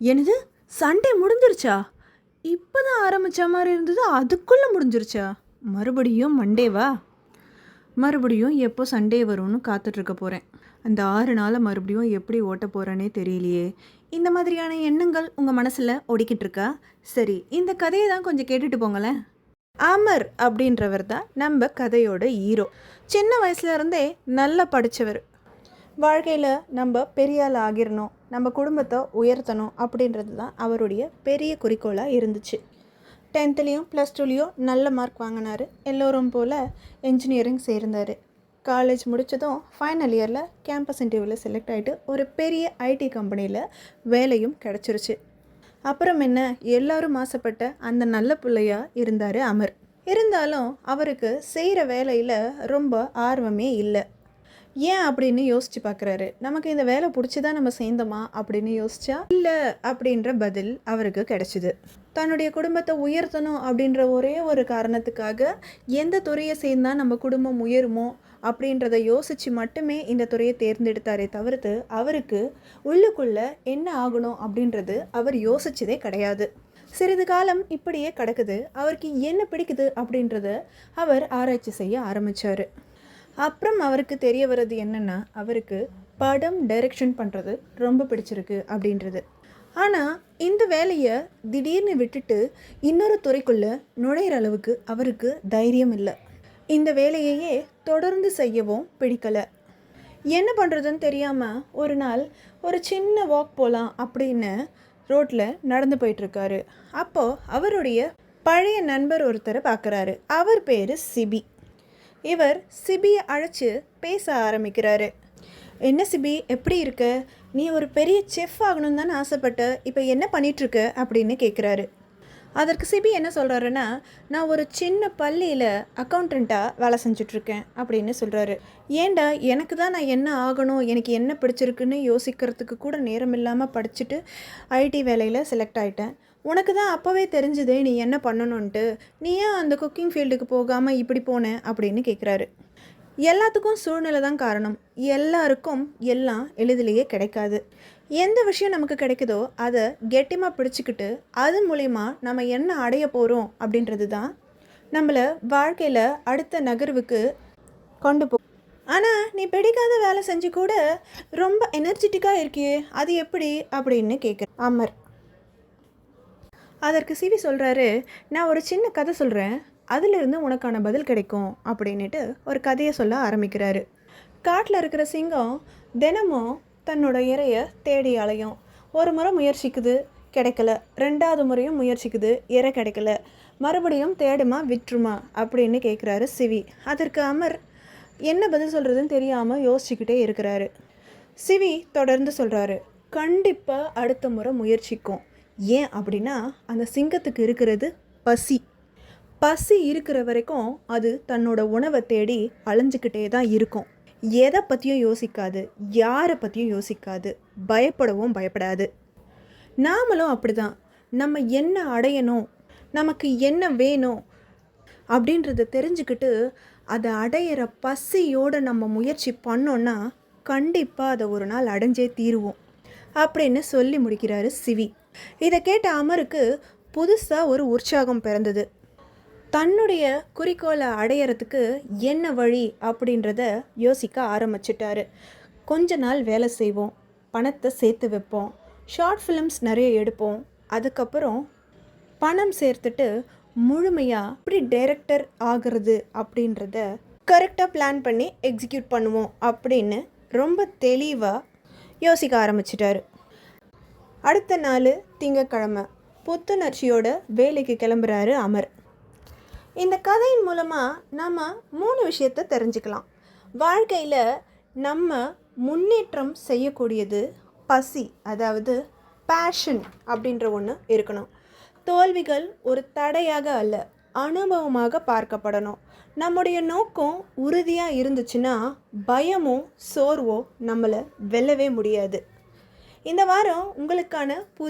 என்னது? சண்டே முடிஞ்சிருச்சா? இப்போ தான் ஆரம்பித்த மாதிரி இருந்தது அதுக்குள்ளே முடிஞ்சிருச்சா? மறுபடியும் மண்டேவா? மறுபடியும் எப்போ சண்டே வரும்னு காத்துட்ருக்க போகிறேன் அந்த ஆறு நாளை மறுபடியும் எப்படி ஓட்ட போகிறேனே தெரியலையே. இந்த மாதிரியான எண்ணங்கள் உங்கள் மனசில் ஓடிக்கிட்டு இருக்கா சரி இந்த கதையை தான் கொஞ்சம் கேட்டுட்டு போங்களேன். அமர் அப்படின்றவர் தான் நம்ம கதையோட ஹீரோ. சின்ன வயசுல இருந்தே நல்லா படித்தவர் வாழ்க்கையில் நம்ம பெரிய ஆள் நம்ம குடும்பத்தை உயர்த்தணும் அப்படின்றது தான் அவருடைய பெரிய குறிக்கோளாக இருந்துச்சு. டென்த்துலேயும் ப்ளஸ் டூலேயும் நல்ல மார்க் வாங்கினார். எல்லோரும் போல் என்ஜினியரிங் சேர்ந்தார். காலேஜ் முடித்ததும் ஃபைனல் இயரில் கேம்பஸ் இன்டர்வியூவில் செலக்ட் ஆகிட்டு ஒரு பெரிய ஐடி கம்பெனியில் வேலையும் கிடச்சிருச்சு. அப்புறம் என்ன எல்லாரும் ஆசைப்பட்ட அந்த நல்ல பிள்ளையாக இருந்தார் அமர். இருந்தாலும் அவருக்கு செய்கிற வேலையில் ரொம்ப ஆர்வமே இல்லை. ஏன் அப்படின்னு யோசிச்சு பார்க்குறாரு. நமக்கு இந்த வேலை பிடிச்சி தான் நம்ம சேர்ந்தோமா அப்படின்னு யோசிச்சா இல்லை அப்படின்ற பதில் அவருக்கு கிடைச்சிது. தன்னுடைய குடும்பத்தை உயர்த்தணும் அப்படின்ற ஒரே ஒரு காரணத்துக்காக எந்த துறையை சேர்ந்தால் நம்ம குடும்பம் உயருமோ அப்படின்றத யோசித்து மட்டுமே இந்த துறையை தேர்ந்தெடுத்தாரே தவிர்த்து அவருக்கு உள்ளுக்குள்ளே என்ன ஆகணும் அப்படின்றது அவர் யோசிச்சதே கிடையாது. சிறிது காலம் இப்படியே கிடக்குது. அவருக்கு என்ன பிடிக்குது அப்படின்றத அவர் ஆராய்ச்சி செய்ய ஆரம்பித்தார் அப்புறம் அவருக்கு தெரிய வர்றது என்னென்னா அவருக்கு படம் டைரக்ஷன் பண்ணுறது ரொம்ப பிடிச்சிருக்கு அப்படின்றது. ஆனால் இந்த வேலையை திடீர்னு விட்டுட்டு இன்னொரு துறைக்குள்ளே நுழையிற அளவுக்கு அவருக்கு தைரியம் இல்லை. இந்த வேலையையே தொடர்ந்து செய்யவும் பிடிக்கலை. என்ன பண்ணுறதுன்னு தெரியாமல் ஒரு நாள் ஒரு சின்ன வாக் போகலாம் அப்படின்னு ரோட்டில் நடந்து போயிட்டுருக்காரு அப்போது அவருடைய பழைய நண்பர் ஒருத்தரை பார்க்குறாரு அவர் பேர் சிபி. இவர் சிபியை அழைச்சி பேச ஆரம்பிக்கிறாரு. என்ன சிபி? எப்படி இருக்க? நீ ஒரு பெரிய செஃப் ஆகணும்னு தானே ஆசைப்பட்ட? இப்போ என்ன பண்ணிகிட்ருக்க அப்படின்னு கேட்குறாரு அதற்கு சிபி என்ன சொல்கிறாருன்னா நான் ஒரு சின்ன பள்ளியில் அக்கௌண்டண்ட்டாக வேலை செஞ்சுட்ருக்கேன் அப்படின்னு சொல்கிறாரு ஏன்டா எனக்கு தான் நான் என்ன ஆகணும் எனக்கு என்ன பிடிச்சிருக்குன்னு யோசிக்கிறதுக்கு கூட நேரம் இல்லாமல் படிச்சுட்டு ஐடி வேலையில் செலக்ட் ஆகிட்டேன் உனக்கு தான் அப்போவே தெரிஞ்சது நீ என்ன பண்ணணுன்ட்டு நீ ஏன் அந்த குக்கிங் ஃபீல்டுக்கு போகாமல் இப்படி போன? அப்படின்னு கேட்குறாரு எல்லாத்துக்கும் சூழ்நிலை தான் காரணம். எல்லாருக்கும் எல்லாம் எளிதிலேயே கிடைக்காது. எந்த விஷயம் நமக்கு கிடைக்குதோ அதை கெட்டிமாக பிடிச்சிக்கிட்டு அது மூலிமா நம்ம என்ன அடைய போகிறோம் அப்படின்றது தான் நம்மளை வாழ்க்கையில் அடுத்த நகர்வுக்கு கொண்டு போ ஆனால் நீ பிடிக்காத வேலை செஞ்சு கூட ரொம்ப எனர்ஜெட்டிக்காக இருக்கியே அது எப்படி அப்படின்னு கேட்குற அமர். அதற்கு சிவி சொல்கிறாரு நான் ஒரு சின்ன கதை சொல்கிறேன் அதிலிருந்து உனக்கான பதில் கிடைக்கும் அப்படின்ட்டு ஒரு கதையை சொல்ல ஆரம்பிக்கிறாரு. காட்டில் இருக்கிற சிங்கம் தினமும் தன்னோட இறையை தேடி அலையும். ஒரு முறை முயற்சிக்குது கிடைக்கல. ரெண்டாவது முறையும் முயற்சிக்குது இறை கிடைக்கல. மறுபடியும் தேடுமா விட்டுருமா அப்படின்னு கேட்குறாரு சிவி. அதற்கு அமர் என்ன பதில் சொல்கிறதுன்னு தெரியாமல் யோசிச்சுக்கிட்டே இருக்கிறாரு. சிவி தொடர்ந்து சொல்கிறாரு கண்டிப்பாக அடுத்த முறை முயற்சிக்கும். ஏன் அப்படின்னா அந்த சிங்கத்துக்கு இருக்கிறது பசி. பசி இருக்கிற வரைக்கும் அது தன்னோட உணவை தேடி அலைஞ்சிக்கிட்டே தான் இருக்கும். எதை பற்றியும் யோசிக்காது யாரை பற்றியும் யோசிக்காது. பயப்படவும் பயப்படாது. நாமளும் அப்படிதான். நம்ம என்ன அடையணும்? நமக்கு என்ன வேணும்? அப்படின்றத தெரிஞ்சுக்கிட்டு அதை அடையிற பசியோடு நம்ம முயற்சி பண்ணோன்னா கண்டிப்பாக அதை ஒரு நாள் அடைஞ்சே தீருவோம். அப்படின்னு சொல்லி முடிக்கிறாரு சிவி. இதை கேட்ட அமருக்கு புதுசாக ஒரு உற்சாகம் பிறந்தது. தன்னுடைய குறிக்கோளை அடையிறதுக்கு என்ன வழி அப்படின்றத யோசிக்க ஆரம்பிச்சிட்டாரு. கொஞ்ச நாள் வேலை செய்வோம் பணத்தை சேர்த்து வைப்போம் ஷார்ட் ஃபிலிம்ஸ் நிறைய எடுப்போம் அதுக்கப்புறம் பணம் சேர்த்துட்டு முழுமையாக அப்படி டைரக்டர் ஆகிறது அப்படின்றத கரெக்டாக பிளான் பண்ணி எக்ஸிக்யூட் பண்ணுவோம் அப்படின்னு ரொம்ப தெளிவாக யோசிக்க ஆரம்பிச்சிட்டாரு. அடுத்த நாள் திங்கக்கிழமை புத்துணர்ச்சியோட வேலைக்கு கிளம்புறாரு அமர். இந்த கதையின் மூலமாக நம்ம மூணு விஷயத்தை தெரிஞ்சுக்கலாம். வாழ்க்கையில் நம்ம முன்னேற்றம் செய்யக்கூடியது பசி அதாவது பேஷன் அப்படின்ற ஒன்று இருக்கணும். தோல்விகள் ஒரு தடையாக அல்ல அனுபவமாக பார்க்கப்படணும். நம்முடைய நோக்கம் உறுதியாக இருந்துச்சுன்னா பயமோ சோர்வோ நம்மளை வெல்லவே முடியாது. இந்த வாரம் உங்களுக்கான புது